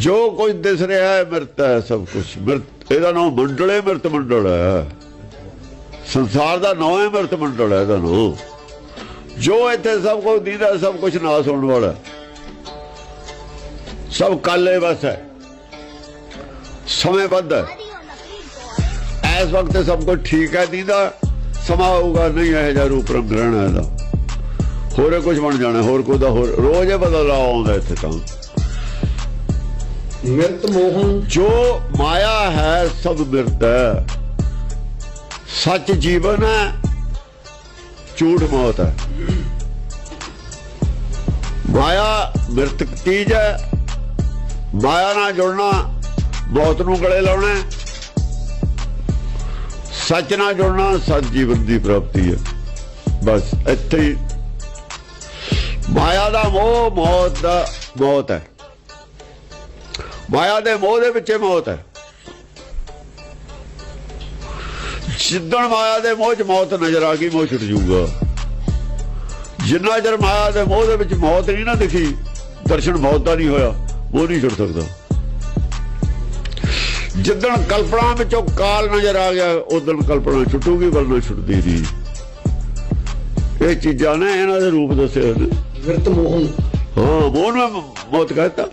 ਜੋ ਕੁਝ ਦਿਸ ਰਿਹਾ ਹੈ ਮਿਰਤ ਹੈ ਸਭ ਕੁਝ ਮਿਰਤ ਇਹਦਾ ਨਾਮ ਮੰਡਲੇ ਮਿਰਤ ਮੰਡਲ ਹੈ। ਸੰਸਾਰ ਦਾ ਨਾਮ ਹੈ ਮਿਰਤ ਮੰਡਲ ਹੈ ਇਹਦਾ ਨਾਮ। ਜੋ ਇੱਥੇ ਸਭ ਕੁਝ ਦੀਦਾ ਸਭ ਕੁਝ ਨਾਸ ਹੋਣ ਵਾਲਾ। ਸਭ ਕਾਲੇ ਬਸ ਹੈ। ਸਮੇਂ ਬੱਧ ਹੈ। ਇਸ ਵਕਤ ਸਭ ਕੁਝ ਠੀਕ ਹੈ, ਦੀਦਾ। ਸਮਾਂ ਹੋਊਗਾ ਨਹੀਂ ਇਹ ਜਿਹਾ ਰੂਪ ਰੰਗ ਰਹਿਣਾ ਇਹਦਾ। ਹੋਰੇ ਕੁਝ ਬਣ ਜਾਣਾ, ਹੋਰ ਕੋਈ ਦਾ ਹੋਰ ਰੋਜ਼ ਇਹ ਬਦਲਾਅ ਆਉਂਦਾ ਇੱਥੇ ਤਾਂ। ਮਿਰਤ ਮੋਹਨ ਜੋ ਮਾਇਆ ਹੈ, ਸਭ ਮਿਰਤ ਹੈ। ਸੱਚ ਜੀਵਨ ਹੈ, ਝੂਠ ਮੌਤ ਹੈ। ਮਾਇਆ ਮਿਰਤਕ ਚੀਜ਼ ਹੈ। ਮਾਇਆ ਨਾਲ ਜੁੜਨਾ ਮੌਤ ਨੂੰ ਗਲੇ ਲਾਉਣਾ ਸੱਚ ਨਾਲ ਜੁੜਨਾ ਸੱਚ ਜੀਵਨ ਦੀ ਪ੍ਰਾਪਤੀ ਹੈ। ਬਸ ਇੱਥੇ ਹੀ। ਮਾਇਆ ਦਾ ਮੋਹ ਮੌਤ ਦਾ ਮੌਤ ਹੈ। ਮਾਇਆ ਦੇ ਮੋਹ ਦੇ ਵਿੱਚ ਮੌਤ ਹੈ। ਜਿੱਦਣ ਮਾਇਆ ਦੇ ਮੋਹ 'ਚ ਮੌਤ ਨਜ਼ਰ ਆ ਗਈ ਮੋਹ ਛੁੱਟ ਜਾਊਗਾ। ਜਿੰਨਾ ਚਿਰ ਮਾਇਆ ਦੇ ਮੋਹ ਦੇ ਵਿੱਚ ਮੌਤ ਨਹੀਂ ਨਾ ਦਿਖੀ ਦਰਸ਼ਨ ਮੌਤ ਦਾ ਨਹੀਂ ਹੋਇਆ ਉਹ ਨਹੀਂ ਛੁੱਟ ਸਕਦਾ। ਜਿੱਦਣ ਕਲਪਨਾ ਵਿੱਚੋਂ ਕਾਲ ਨਜ਼ਰ ਆ ਗਿਆ ਉਦੋਂ ਕਲਪਨਾ ਛੁੱਟੂਗੀ ਵਰਨਾ ਛੁੱਟਦੀ ਨਹੀਂ। ਇਹ ਚੀਜ਼ਾਂ ਨੇ ਇਹਨਾਂ ਦੇ ਰੂਪ ਦੱਸੇ ਹੋਏ ਨੇ। ਮਿਰਤ ਮੋਹਨ। ਹਾਂ ਮੋਹ ਨੂੰ ਮੌਤ ਕਹਤਾ